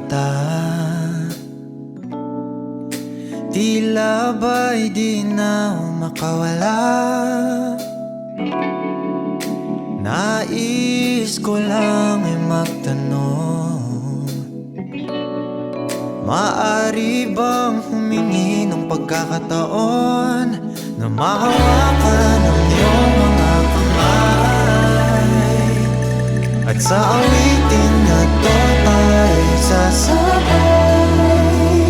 mata. Tila ba'y di na makawala? Nais ko lang ay magtanong. Maari bang humingi ng pagkakataon Na mahawakan ang iyong mga kamay? At sa awitin na to sasabay.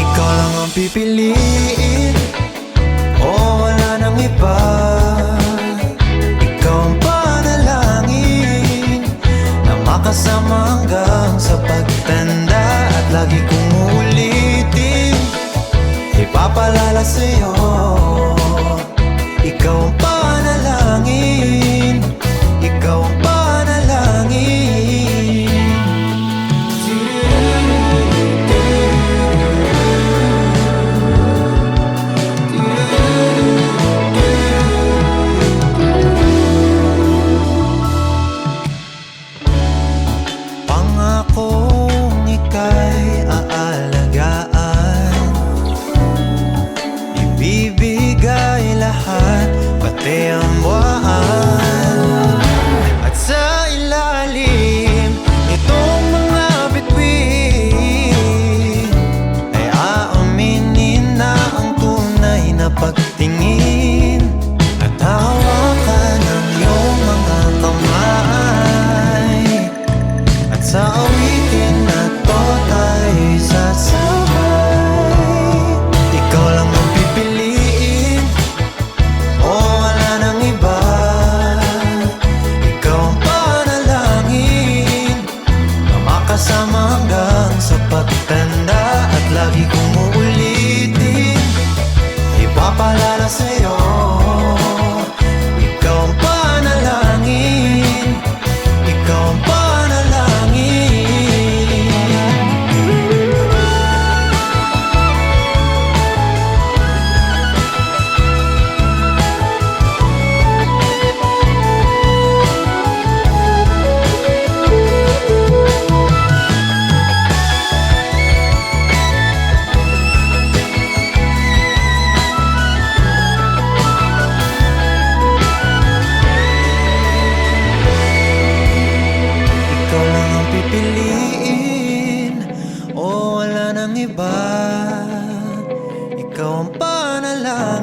Ikaw lang ang pipiliin. O wala nang iba. Ikaw ang panalangin Na makasama hanggang sa pagtanda At lagi kong uulitin. Ipapalala sa'yo Makasama hanggang sa pagtanda At lagi kong uulitin. Ipapalala sa'yo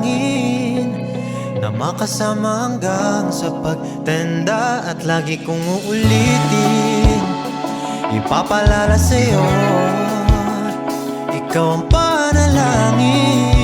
panalangin Na makasama hanggang sa pagtanda At lagi kong uulitin. Ipapalala sa'yo Ikaw ang panalangin